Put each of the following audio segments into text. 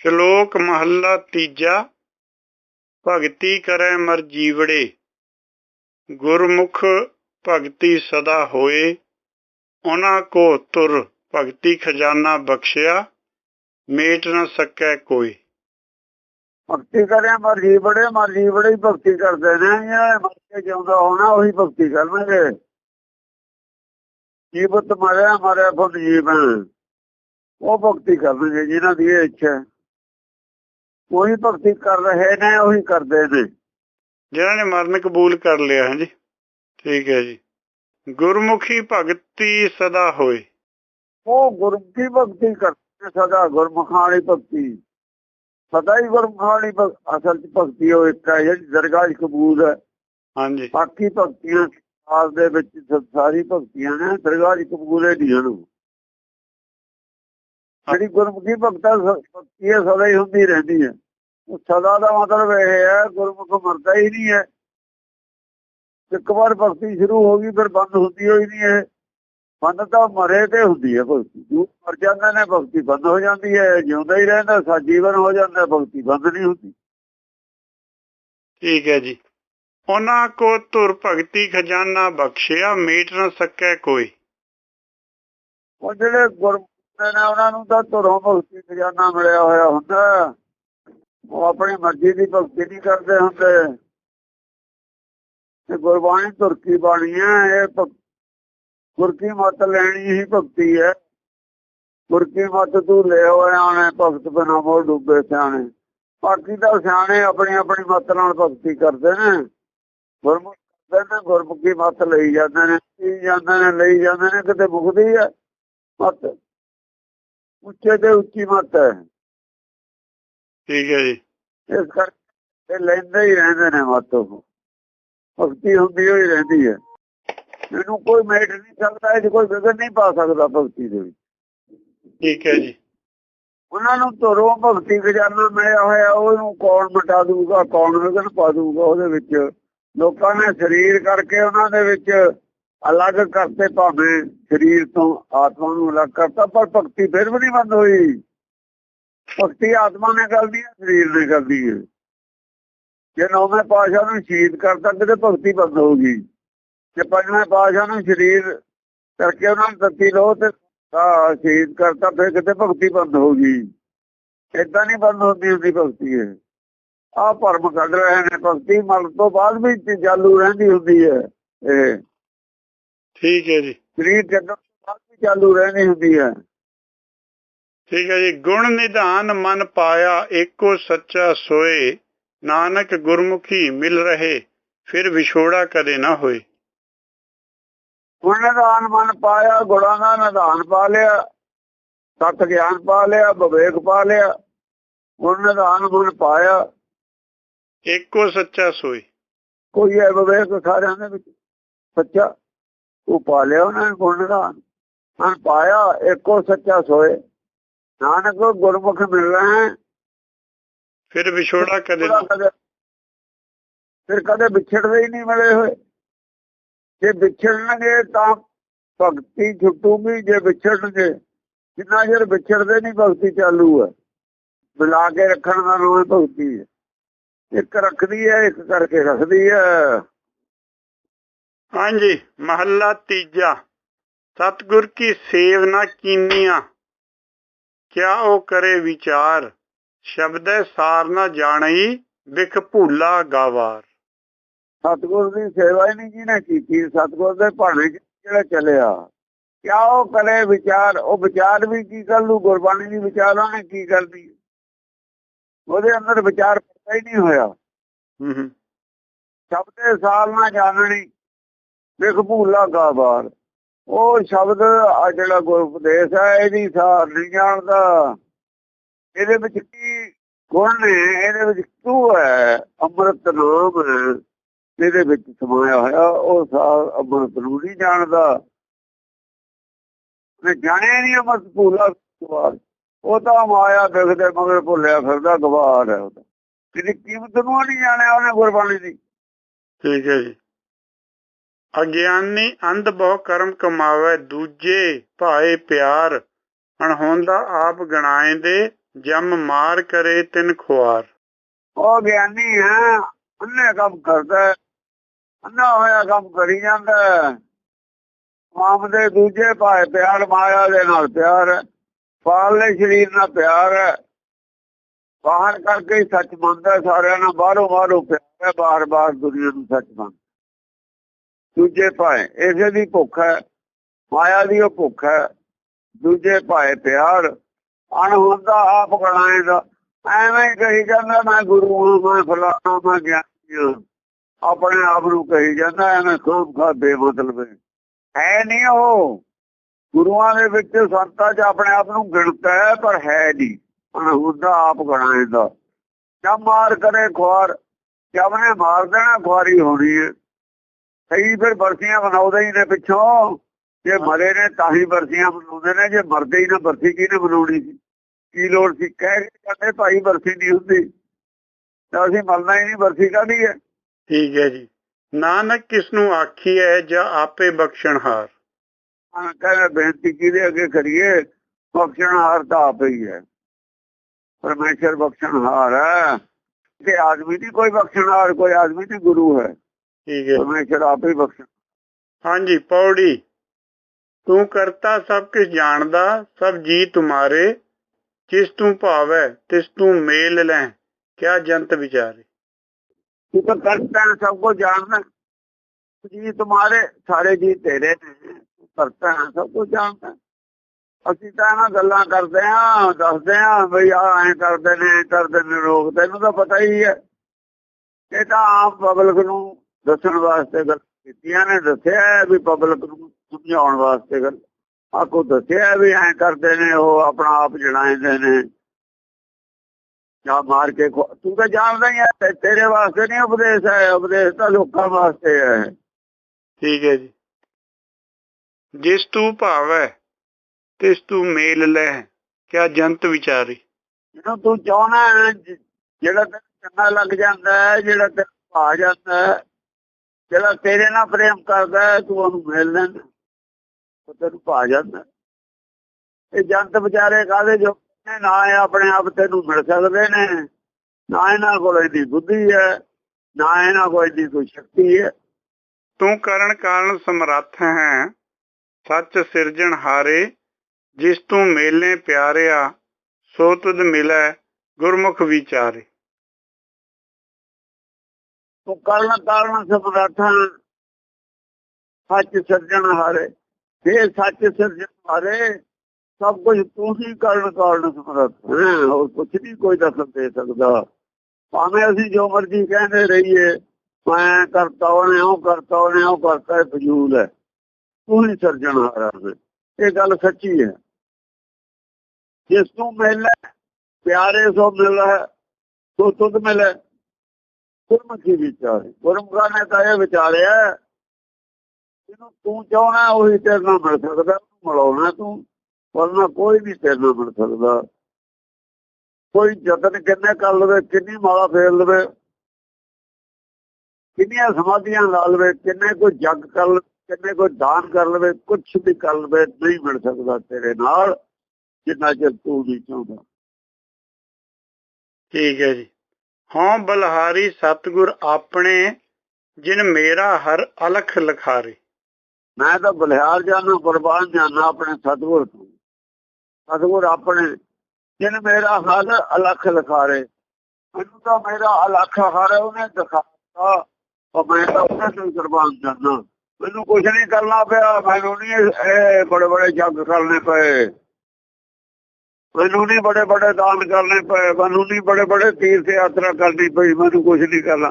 ਸ਼ਲੋਕ ਮਹੱਲਾ ਤੀਜਾ, ਭਗਤੀ ਕਰੈ ਮਰ ਜੀਵੜੇ, ਗੁਰਮੁਖ ਭਗਤੀ ਸਦਾ ਹੋਏ, ਉਹਨਾਂ ਕੋ ਤੁਰ ਭਗਤੀ ਖਜ਼ਾਨਾ ਬਖਸ਼ਿਆ, ਮੇਟ ਨਾ ਸਕੈ ਕੋਈ। ਭਗਤੀ ਕਰਿਆ ਮਰਜ਼ੀ ਬੜੇ ਮਰਜ਼ੀ ਬੜੇ ਭਗਤੀ ਕਰਦੇ ਨੇ ਇਹ ਮਰ ਕੇ ਜਿਉਂਦਾ ਹੋਣਾ ਉਹੀ ਭਗਤੀ ਕਰਨਗੇ। ਜੀਵਤ ਮਰਿਆ ਮਰਿਆ ਖੁਦ ਜੀਵਨ ਉਹ ਭਗਤੀ ਕਰਨਗੇ ਜਿਨ੍ਹਾਂ ਦੀ ਇਹ ਇੱਛਾ ਉਹੀ ਭਗਤੀ ਕਰ ਰਹੇ ਨੇ ਉਹੀ ਕਰਦੇ ਨੇ। ਜਿਨ੍ਹਾਂ ਨੇ ਮਰਨ ਕਬੂਲ ਕਰ ਲਿਆ ਹੈ ਜੀ ਠੀਕ ਹੈ ਜੀ। ਗੁਰਮੁਖੀ ਭਗਤੀ ਸਦਾ ਹੋਏ। ਉਹ ਗੁਰਮੁਖੀ ਭਗਤੀ ਕਰਦੇ ਸਦਾ ਗੁਰਮੁਖਾਂ ਵਾਲੀ ਭਗਤੀ। ਸਦਾ ਹੀ ਗੁਰਮੁਖਾਂ ਵਾਲੀ ਭਗ- ਅਸਲ ਚ ਭਗਤੀ ਉਹ ਇੱਕ ਹੈ ਜਿਹੜੀ ਦਰਗਾਹ ਕਬੂਲ ਹੈ। ਹਾਂਜੀ। ਬਾਕੀ ਭਗਤੀਆਂ ਸਾਲ ਦੇ ਵਿੱਚ ਸਾਰੀ ਭਗਤੀਆਂ ਨੇ ਦਰਗਾਹ 'ਚ ਕਬੂਲ ਹੈ ਨਹੀਂ ਹਨ। ਜਿਹੜੀ ਗੁਰਮੁਖੀ ਭਗਤਾਂ ਸ- ਭਗਤੀ ਹੈ ਸਦਾ ਹੀ ਹੁੰਦੀ ਰਹਿੰਦੀ ਹੈ। ਉਹ ਸਦਾ ਦਾ ਮਤਲਬ ਇਹ ਹੈ ਗੁਰਮੁਖ ਮਰਦਾ ਹੀ ਨਹੀਂ ਹੈ। ਇੱਕ ਵਾਰ ਭਗਤੀ ਸ਼ੁਰੂ ਹੋ ਗਈ ਫਿਰ ਬੰਦ ਹੁੰਦੀ ਹੋਈ ਨਹੀਂ ਹੈ। ਬੰਦ ਤਾਂ ਮਰੇ ਤੇ ਹੁੰਦੀ ਹੈ ਭਗਤੀ। ਜੋ ਮਰ ਜਾਂਦੇ ਨੇ ਭਗਤੀ ਬੰਦ ਹੋ ਜਾਂਦੀ ਹੈ। ਜਿਉਂਦਾ ਹੀ ਰਹਿੰਦਾ ਸਾ ਜੀਵਨ ਹੋ ਜਾਂਦਾ ਭਗਤੀ ਬੰਦ ਨਹੀਂ ਹੁੰਦੀ। ਠੀਕ ਹੈ ਜੀ। ਉਹਨਾਂ ਕੋ ਤੁਰ ਭਗਤੀ ਖਜ਼ਾਨਾ ਬਖਸ਼ਿਆ ਮੇਟ ਨਾ ਸਕੈ ਕੋਈ। ਉਹ ਜਿਹੜੇ ਗੁਰਮੁਖ ਨੇ ਉਹਨਾਂ ਨੂੰ ਤਾਂ ਧੁਰੋਂ ਭਗਤੀ ਖਜ਼ਾਨਾ ਮਿਲਿਆ ਹੋਇਆ ਹੁੰਦਾ। ਉਹ ਆਪਣੀ ਮਰਜ਼ੀ ਦੀ ਭਗਤੀ ਨਹੀਂ ਕਰਦੇ ਹੁੰਦੇ। ਤੇ ਗੁਰਬਾਣੀ ਤੁਰਕੀ ਬਾਣੀ ਹੈ, ਇਹ ਭਗ- ਮਤ ਲੈਣੀ ਹੀ ਭਗਤੀ ਹੈ। ਗੁਰ ਮਤ ਤੂੰ ਲੈ ਹੋਇਆ ਨੇ ਭਗਤ ਬਿਨਾ ਮੋੜ ਡੁੱਬੇ ਸਿਆਣੇ। ਬਾਕੀ ਤਾਂ ਸਿਆਣੇ ਆਪਣੀ ਆਪਣੀ ਮਤ ਨਾਲ ਭਗਤੀ ਕਰਦੇ ਨੇ। ਗੁਰਮੁਖ ਕਰਦੇ ਨੇ, ਗੁਰਮੁਖੀ ਮਤ ਲਈ ਜਾਂਦੇ ਨੇ, ਲਈ ਜਾਂਦੇ ਨੇ, ਲਈ ਜਾਂਦੇ ਨੇ, ਕਿਤੇ ਮੁਕਦੀ ਹੈ। ਮਤ ਉੱਚੇ ਤੇ ਉੱਚੀ ਮਤ ਹੈ। ਠੀਕ ਹੈ ਜੀ। ਇਸ ਕਰਕੇ ਇਹ ਲੈਂਦੇ ਹੀ ਰਹਿੰਦੇ ਨੇ ਮਤ ਭਗਤੀ ਹੁੰਦੀ ਹੋਈ ਰਹਿੰਦੀ ਹੈ। ਇਹਨੂੰ ਕੋਈ ਮੇਟ ਨਹੀਂ ਸਕਦਾ ਇਹ ਕੋਈ ਵਿਗੜ ਨਹੀਂ ਪਾ ਸਕਦਾ ਭਗਤੀ ਦੇ ਵਿੱਚ। ਠੀਕ ਹੈ ਜੀ। ਉਹਨਾਂ ਨੂੰ ਧਰੋਂ ਭਗਤੀ ਖਜ਼ਾਨਾ ਮਿਲਿਆ ਹੋਇਆ ਉਹਨੂੰ ਕੌਣ ਮਿਟਾ ਦੂਗਾ ਕੌਣ ਵਿਗੜ ਪਾ ਦੂਗਾ ਉਹਦੇ ਵਿੱਚ। ਲੋਕਾਂ ਨੇ ਸਰੀਰ ਕਰਕੇ ਉਹਨਾਂ ਦੇ ਵਿੱਚ ਅਲੱਗ ਕਰਤੇ ਭਾਵੇਂ ਸਰੀਰ ਤੋਂ ਆਤਮਾ ਨੂੰ ਅਲੱਗ ਕਰਤਾ, ਪਰ ਭਗਤੀ ਫਿਰ ਵੀ ਨਹੀਂ ਬੰਦ ਹੋਈ। ਭਗਤੀ ਆਤਮਾ ਨੇ ਕਰਦੀ ਹੈ, ਸਰੀਰ ਨੇ ਕਰਦੀ ਹੈ। ਜੇ ਨੌਵੇਂ ਪਾਸ਼ਾ ਨੂੰ ਸ਼ਹੀਦ ਕਰਤਾ, ਕਿਤੇ ਭਗਤੀ ਬੰਦ ਹੋ ਗਈ ਜੇ ਪੰਜਵੇਂ ਪਾਸ਼ਾ ਨੂੰ ਸਰੀਰ ਕਰਕੇ ਉਹਨਾਂ ਨੂੰ ਦਿੱਤੀ ਲੋ ਤੇ ਆ ਸ਼ਹੀਦ ਕਰਤਾ, ਫਿਰ ਕਿਤੇ ਭਗਤੀ ਬੰਦ ਹੋ ਗਈ ਏਦਾਂ ਨਹੀਂ ਬੰਦ ਹੁੰਦੀ ਹੁੰਦੀ ਭਗਤੀ ਹੈ ਆ ਭਰਮ ਕੱਢ ਰਹੇ ਨੇ, ਭਗਤੀ ਮਰਨ ਤੋਂ ਬਾਅਦ ਵੀ ਚ- ਚਾਲੂ ਰਹਿੰਦੀ ਹੁੰਦੀ ਹੈ ਇਹ। ਠੀਕ ਹੈ ਜੀ। ਸਰੀਰ ਤੋਂ ਬਾਅਦ ਵੀ ਚਾਲੂ ਰਹਿੰਦੀ ਹੁੰਦੀ ਹੈ। ਠੀਕ ਹੈ ਜੀ। ਗੁਣ ਨਿਧਾਨ ਮਨ ਪਾਇਆ ਏਕੋ ਸੱਚਾ ਸੋਏ। ਨਾਨਕ ਗੁਰਮੁਖੀ ਮਿਲ ਰਹੇ ਫਿਰ ਵਿਛੋੜਾ ਕਦੇ ਨਾ ਹੋਏ। ਗੁਣ ਨਿਧਾਨ ਮਨ ਪਾਇਆ ਗੁਣਾਂ ਦਾ ਨਿਧਾਨ ਪਾ ਲਿਆ ਸਤ ਗਿਆਨ ਪਾ ਲਿਆ ਵਿਵੇਕ ਪਾ ਲਿਆ। ਗੁਣ ਨਿਧਾਨ ਮਨ ਪਾਇਆ। ਏਕੋ ਸੱਚਾ ਸੋਏ। ਕੋਈ ਹੈ ਵਿਵੇਕ ਸਾਰਿਆਂ ਦੇ ਵਿੱਚ? ਸੱਚਾ? ਉਹ ਪਾ ਲਿਆ ਉਹਨਾਂ ਨੇ ਗੁਣ ਨਿਧਾਨ ਮਨ ਪਾਇਆ ਇੱਕੋ ਸੱਚਾ ਸੋਏ। ਨਾਨਕ ਗੁਰਮੁਖ ਮਿਲ ਰਹੇ ਫਿਰ ਵਿਛੋੜਾ ਕਦੇ ਫਿਰ ਕਦੇ ਵਿਛੜਦੇ ਹੀ ਨਹੀਂ ਮਿਲੇ ਹੋਏ। ਜੇ ਵਿਛੜਨਗੇ ਤਾਂ ਭਗਤੀ ਛੁੱਟੂਗੀ ਜੇ ਵਿਛੜਨਗੇ ਜਿੰਨਾ ਚਿਰ ਵਿਛੜਦੇ ਨਹੀਂ ਭਗਤੀ ਚਾਲੂ ਹੈ ਮਿਲਾ ਕੇ ਰੱਖਣ ਦਾ ਨਾਮ ਭਗਤੀ ਹੈ ਇੱਕ ਰੱਖਦੀ ਹੈ ਇੱਕ ਕਰਕੇ ਰੱਖਦੀ ਹੈ ਹਾਂਜੀ ਮਹੱਲਾ ਤੀਜਾ। ਸਤਿਗੁਰ ਕੀ ਸੇਵ ਨਾ ਕੀਨੀਆਂ? ਕਿਆ ਉਹ ਕਰੇ ਵਿਚਾਰ? ਸ਼ਬਦੈ ਸਾਰ ਨਾ ਜਾਣਈ ਵਿਖ ਭੂਲਾ ਗਾਵਾਰ। ਸਤਿਗੁਰ ਦੀ ਸੇਵਾ ਹੀ ਨਹੀਂ ਜਿਹਨੇ ਕੀਤੀ ਸਤਿਗੁਰ ਦੇ ਭਾਣੇ ਜਿਹੜਾ ਚੱਲਿਆ। ਕਿਆ ਉਹ ਕਰੇ ਵਿਚਾਰ? ਉਹ ਵਿਚਾਰ ਵੀ ਕੀ ਕਰ ਲੂ? ਗੁਰਬਾਣੀ ਦੀ ਵਿਚਾਰ ਉਹਨੇ ਕੀ ਕਰਦੀ ਉਹਦੇ ਅੰਦਰ ਵਿਚਾਰ ਪਤਾ ਹੀ ਨਹੀਂ ਹੋਇਆ। ਹੂੰ ਹੂੰ। ਸ਼ਬਦੇ ਸਾਲ ਨਾ ਜਾਣਣੀ। ਵਿਖ ਭੂਲਾ ਗਾਵਾਰ ਉਹ ਸ਼ਬਦ ਆ ਜਿਹੜਾ ਗੁਰ ਉਪਦੇਸ਼ ਹੈ, ਇਹਦੀ ਸਾਰ ਨਹੀਂ ਜਾਣਦਾ। ਇਹਦੇ ਵਿੱਚ ਕੀ ਗੁਣ ਨੇ? ਇਹਦੇ ਵਿੱਚ ਤੂੰ ਹੈ, ਅੰਮ੍ਰਿਤ ਨਾਮ ਇਹਦੇ ਵਿੱਚ ਸਮਾਇਆ ਹੋਇਆ, ਉਹ ਸਾਰ ਅੰਮ੍ਰਿਤ ਨੂੰ ਨਹੀਂ ਜਾਣਦਾ। ਨੇ ਜਾਣਿਆ ਨਹੀਂ ਅੰਮ੍ਰਿਤ ਭੂਲਾ ਗਵਾਰ। ਉਹ ਤਾਂ ਮਾਇਆ ਦੇਖਦੇ ਮਗਰ ਭੁੱਲਿਆ ਫਿਰਦਾ, ਗਵਾਰ ਹੈ ਉਹ ਤਾਂ। ਜਿਹਦੀ ਕੀਮਤ ਨੂੰ ਨਹੀਂ ਜਾਣਿਆ ਉਹਨੇ ਗੁਰਬਾਣੀ ਦੀ? ਠੀਕ ਹੈ ਜੀ। ਅਗਿਆਨੀ ਅੰਧ ਬਹੁ ਕਰਮ ਕਮਾਵੇ, ਦੂਜੇ ਭਾਏ ਪਿਆਰ ਅਣਹੋਂਦਾ ਆਪ ਗਣਾਏ ਦੇ ਜਮ ਮਾਰ ਕਰੇ ਤਿਨ ਖੁਆਰ ਉਹ ਗਿਆਨੀ ਹੈ, ਉਹਨੇ ਕੰਮ ਕਰਦਾ ਹੈ। ਅੰਨਾ ਹੋਇਆ ਕੰਮ ਕਰੀ ਜਾਂਦਾ ਹੈ। ਦੇ ਦੂਜੇ ਭਾਏ ਪਿਆਰ, ਮਾਇਆ ਦੇ ਨਾਲ ਪਿਆਰ ਹੈ ਪਾਲਨੇ ਸ਼ਰੀਰ ਨਾਲ ਪਿਆਰ ਹੈ ਬਾਹਰ ਕਰਕੇ ਸੱਚ ਮੰਨਦਾ, ਸਾਰਿਆਂ ਨਾਲ ਬਾਹਰੋਂ ਬਾਹਰੋਂ ਪਿਆਰ ਹੈ ਬਾਹਰ ਬਾਹਰ ਦੁਨੀਆ ਨੂੰ ਸੱਚ ਮੰਨ ਦੂਜੇ ਭਾਏ, ਇਸੇ ਦੀ ਭੁੱਖ ਹੈ, ਮਾਇਆ ਦੀ ਉਹ ਭੁੱਖ ਹੈ, ਦੂਜੇ ਭਾਏ ਪਿਆਰ, ਅਣ ਹੁੰਦਾ ਆਪ ਗਣਾਏ ਦਾ, ਐਵੇਂ ਕਹੀ ਜਾਂਦਾ, ਮੈਂ ਗੁਰੂ ਹਾਂ, ਮੈਂ ਫਲਾਣਾ, ਮੈਂ ਗਿਆਨੀ ਹਾਂ। ਆਪਣੇ ਆਪ ਨੂੰ ਕਹੀ ਜਾਂਦਾ, ਐਵੇਂ ਖੂਬ ਖਾ ਬੇਮਤਲਬ ਹੈ। ਹੈ ਨਹੀਂ ਉਹ। ਗੁਰੂਆਂ ਦੇ ਵਿੱਚ ਸੰਤਾਂ 'ਚ ਆਪਣੇ ਆਪ ਨੂੰ ਗਿਣਤਾ ਹੈ, ਪਰ ਹੈ ਨਹੀਂ। ਅਣ ਹੁੰਦਾ ਆਪ ਗਣਾਏ ਦਾ। ਜਦ ਮਾਰ ਕਰੇ ਖੁਆਰ ਜਦ ਨੇ ਮਾਰ ਦੇਣਾ, ਖੁਆਰੀ ਹੋਣੀ ਹੈ। ਸਹੀ ਫਿਰ ਬਰਸੀਆਂ ਬਣਾਉਂਦੇ ਹੀ ਨੇ ਪਿੱਛੋਂ। ਜੇ ਮਰੇ ਨੇ ਤਾਂ ਹੀ ਬਰਸੀਆਂ ਬਣਾਉਂਦੇ ਨੇ ਜੇ ਮਰਦੇ ਹੀ ਨਾ ਬਰਸੀ ਕਿਹਨੇ ਬਣਾਉਣੀ ਸੀ? ਕੀ ਲੋੜ ਸੀ? ਕਹਿ ਕੇ ਕਹਿੰਦੇ ਭਾਈ ਬਰਸੀ ਨਹੀਂ ਹੁੰਦੀ। ਤਾਂ ਅਸੀਂ ਮਰਨਾ ਹੀ ਨਹੀਂ ਬਰਸੀ ਕਾਹਦੀ ਹੈ? ਠੀਕ ਹੈ ਜੀ। ਨਾਨਕ ਕਿਸ ਨੂੰ ਆਖੀਐ ਜਾਂ ਆਪੇ ਬਖਸ਼ਣਹਾਰ ਹਾਂ, ਕਹਿੰਦੇ ਬੇਨਤੀ ਕਿਹਦੇ ਅੱਗੇ ਕਰੀਏ? ਬਖਸ਼ਣਹਾਰ ਤਾਂ ਆਪ ਹੀ ਹੈ। ਪਰਮੇਸ਼ਰ ਬਖਸ਼ਣਹਾਰ ਹੈ। ਕਿ ਆਦਮੀ ਦੀ ਕੋਈ ਬਖਸ਼ਣਹਾਰ ਕੋਈ ਆਦਮੀ ਦੀ ਗੁਰੂ ਹੈ। ਠੀਕ ਹੈ। ਪਰਮੇਸ਼ਰ ਆਪ ਹੀ ਬਖਸ਼ ਹਾਂਜੀ ਪੌੜੀ। ਤੂੰ ਕਰਤਾ ਸਭ ਕੁਝ ਜਾਣਦਾ ਸਭ ਜੀ ਤੁਮਾਰੇ। ਜਿਸ ਤੂੰ ਭਾਵੈ ਤਿਸ ਤੂੰ ਮੇਲ ਲੈ। ਕਿਆ ਜੰਤ ਵਿਚਾਰੇ। ਤੂੰ ਤਾਂ ਕਰਤਾ ਸਭ ਕੁਝ ਜਾਣਦਾ। ਜੀ ਤੁਹਾਰੇ ਸਾਰੇ ਜੀ ਤੇਰੇ ਨੇ। ਕਰਤਾ ਸਭ ਕੁਝ ਜਾਣਦਾ। ਅਸੀਂ ਤਾਂ ਇਹਨਾਂ ਗੱਲਾਂ ਕਰਦੇ ਆਂ ਦੱਸਦੇ ਆਂ ਬਈ ਆ ਐਂ ਕਰਦੇ ਨੇ ਕਰਦੇ ਨੇ ਲੋਕ ਤੈਨੂੰ ਤਾਂ ਪਤਾ ਹੀ ਹੈ। ਇਹ ਤਾਂ ਆਮ ਪਬਲਿਕ ਨੂੰ ਦੱਸਣ ਵਾਸਤੇ ਗੱਲ ਕੀਤੀਆਂ ਨੇ ਦੱਸਿਆ ਵੀ ਪਬਲਿਕ ਨੂੰ ਸਮਝਾਉਣ ਵਾਸਤੇ ਗੱਲ। ਆਕੋ ਦੱਸਿਆ ਵੀ ਐਂ ਕਰਦੇ ਨੇ ਉਹ ਆਪਣਾ ਆਪ ਜਣਾਉਂਦੇ ਨੇ। ਜਾਂ ਮਾਰ ਕੇ ਤੂੰ ਤਾਂ ਜਾਣਦਾ ਹੀ ਹੈ ਤੇਰੇ ਵਾਸਤੇ ਨਹੀਂ ਉਪਦੇਸ਼ ਹੈ ਉਪਦੇਸ਼ ਤਾਂ ਲੋਕਾਂ ਵਾਸਤੇ ਹੈ। ਠੀਕ ਹੈ ਜੀ। ਜਿਸ ਤੂੰ ਭਾਵੈ ਤਿਸ ਤੂੰ ਮੇਲ ਲੈ ਕਿਆ ਜੰਤ ਵਿਚਾਰੇ। ਜਿਹਨੂੰ ਤੂੰ ਚਾਹਣਾ ਜਿਹੜਾ ਤੈਨੂੰ ਚੰਗਾ ਲੱਗ ਜਾਂਦਾ ਹੈ ਜਿਹੜਾ ਤੈਨੂੰ ਭਾ ਜਾਂਦਾ ਹੈ ਜਿਹੜਾ ਤੇਰੇ ਨਾਲ ਪ੍ਰੇਮ ਕਰਦਾ ਤੂੰ ਉਹਨੂੰ ਮਿਲ ਲੈਂਦਾ। ਉਹ ਤੈਨੂੰ ਭਾ ਜਾਂਦਾ। ਇਹ ਜੰਤ ਵਿਚਾਰੇ ਕਾਦੇ ਜੋ ਨਾ ਇਹ ਆਪਣੇ ਆਪ ਤੈਨੂੰ ਮਿਲ ਸਕਦੇ ਨੇ, ਨਾ ਇਹਨਾਂ ਕੋਲ ਇਹਦੀ ਬੁੱਧੀ ਹੈ, ਨਾ ਇਹਨਾਂ ਕੋਲ ਇਹਦੀ ਕੋਈ ਸ਼ਕਤੀ ਹੈ। ਤੂੰ ਕਰਨ ਕਾਰਨ ਸਮਰੱਥ ਹੈ। ਸੱਚ ਸਿਰਜਣ ਹਾਰੇ, ਜਿਸ ਤੂੰ ਮੇਲੇ ਪਿਆਰਿਆ, ਸੋ ਤੁਧ ਮਿਲੈ ਗੁਰਮੁਖ ਵਿਚਾਰੇ। ਤੂੰ ਕਰਨ ਕਾਰਨ ਸਮਰੱਥਾ ਸੱਚ ਸਿਰਜਣ ਹਾਰੇ। ਇਹ ਸੱਚ ਸਿਰਜਣ ਹਾਰੇ, ਸਭ ਕੁਝ ਤੂੰ ਹੀ ਕਰਨ ਕਾਰਨ ਸਮਰੱਥ ਹੋਰ ਕੁਝ ਨਹੀਂ, ਕੋਈ ਦੱਸ ਦੇ ਸਕਦਾ। ਭਾਵੇਂ ਅਸੀਂ ਜੋ ਮਰਜ਼ੀ ਕਹਿੰਦੇ ਰਹੀਏ, ਮੈਂ ਕਰਤਾ, ਉਹਨੇ ਉਹ ਕਰਤਾ, ਉਹਨੇ ਉਹ ਕਰਤਾ, ਇਹ ਫਜ਼ੂਲ ਹੈ। ਤੂੰ ਹੀ ਸਿਰਜਣ ਹਾਰਾ ਇਹ ਗੱਲ ਸੱਚੀ ਹੈ। ਜਿਸ ਤੂੰ ਮਿਲ ਪਿਆਰੇ ਸੋ ਮਿਲ ਹੈ ਤੁਧ ਮਿਲੇ ਗੁਰਮੁਖੀ ਵਿਚਾਰੇ, ਗੁਰਮੁਖਾਂ ਨੇ ਤਾਂ ਇਹ ਵਿਚਾਰਿਆ ਜਿਹਨੂੰ ਤੂੰ ਚਾਹਣਾ ਉਹੀ ਤੇਰੇ ਨਾਲ ਮਿਲ ਸਕਦਾ ਮਿਲਾਉਣਾ ਤੂੰ ਵਰਨਾ ਕੋਈ ਨਹੀਂ ਤੇਰੇ ਨਾਲ ਮਿਲ ਸਕਦਾ। ਕੋਈ ਯਤਨ ਕਿੰਨੇ ਕਰ ਲਵੇ, ਕਿੰਨੀ ਮਾਲਾ ਫੇਰ ਲਵੇ, ਕਿੰਨੀਆਂ ਸਮਾਧੀਆਂ ਲਾ ਲਵੇ, ਕਿੰਨੇ ਕੋਈ ਜਗ ਕਰ ਲਵੇ, ਕਿੰਨੇ ਕੋਈ ਦਾਨ ਕਰ ਲਵੇ ਕੁਝ ਵੀ ਕਰ ਲਵੇ, ਨਹੀਂ ਮਿਲ ਸਕਦਾ ਤੇਰੇ ਨਾਲ, ਜਿੰਨਾ ਚਿਰ ਤੂੰ ਨਹੀਂ ਚਾਹੁੰਦਾ। ਠੀਕ ਹੈ ਜੀ। ਹਾਂ ਬਲਹਾਰੀ ਸਤਗੁਰ ਆਪਣੇ, ਜਿਨ ਮੇਰਾ ਹਰ ਅਲਖ ਲਖਾਰੇ। ਮੈਂ ਤਾਂ ਬਲਿਹਾਰ ਜਾਣਾ ਕੁਰਬਾਨ ਜਾਣਾ ਆਪਣੇ ਸਤਿਗੁਰ ਤੋਂ। ਸਤਿਗੁਰ ਆਪਣੇ, ਜਿਨ ਮੇਰਾ ਹਰ ਅਲਖ ਲਖਾਰੇ। ਮੈਨੂੰ ਤਾਂ ਮੇਰਾ ਅਲਖ ਹਰ ਉਹਨੇ ਦਿਖਾਤਾ, ਉਹ ਮੈਂ ਤਾਂ ਉਹਨੇ ਤੋਂ ਹੀ ਕੁਰਬਾਨ ਜਾਣਾ ਮੈਨੂੰ ਕੁਝ ਨਹੀਂ ਕਰਨਾ ਪਿਆ, ਮੈਨੂੰ ਨਹੀਂ ਇਹ ਬੜੇ ਬੜੇ ਜੱਗ ਕਰਨੇ ਪਏ। ਮੈਨੂੰ ਨਹੀਂ ਬੜੇ ਬੜੇ ਦਾਨ ਕਰਨੇ ਪਏ, ਮੈਨੂੰ ਨਹੀਂ ਬੜੇ ਬੜੇ ਤੀਰਥ ਯਾਤਰਾ ਕਰਨੀ ਪਈ, ਮੈਨੂੰ ਕੁਝ ਨਹੀਂ ਕਰਨਾ।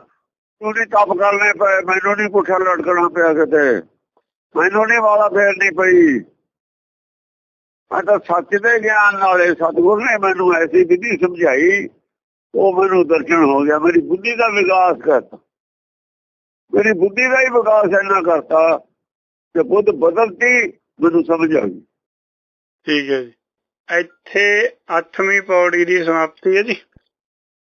ਮੈਨੂੰ ਨਹੀਂ ਤਪ ਕਰਨੇ ਪਏ, ਮੈਨੂੰ ਨਹੀਂ ਪੁੱਠਾ ਲਟਕਣਾ ਪਿਆ ਕਿਤੇ। ਮੈਨੂੰ ਨਹੀਂ ਵਾਲਾ ਫੇਰਨੀ ਪਈ। ਮੈਂ ਤਾਂ ਸੱਚ ਦੇ ਗਿਆਨ ਨਾਲੇ ਸਤਿਗੁਰ ਨੇ ਮੈਨੂੰ ਐਸੀ ਵਿਧੀ ਸਮਝਾਈ, ਉਹ ਮੈਨੂੰ ਦਰਸ਼ਨ ਹੋ ਗਿਆ। ਮੇਰੀ ਬੁੱਧੀ ਦਾ ਵਿਕਾਸ ਕਰਤਾ। ਮੇਰੀ ਬੁੱਧੀ ਦਾ ਹੀ ਵਿਕਾਸ ਇੰਨਾ ਕਰਤਾ ਕਿ ਬੁੱਧ ਬਦਲਤੀ ਮੈਨੂੰ ਸਮਝ ਆ ਗਈ। ਠੀਕ ਹੈ ਜੀ। ਇੱਥੇ 8ਵੀਂ ਪੌੜੀ ਦੀ ਸਮਾਪਤੀ ਹੈ ਜੀ।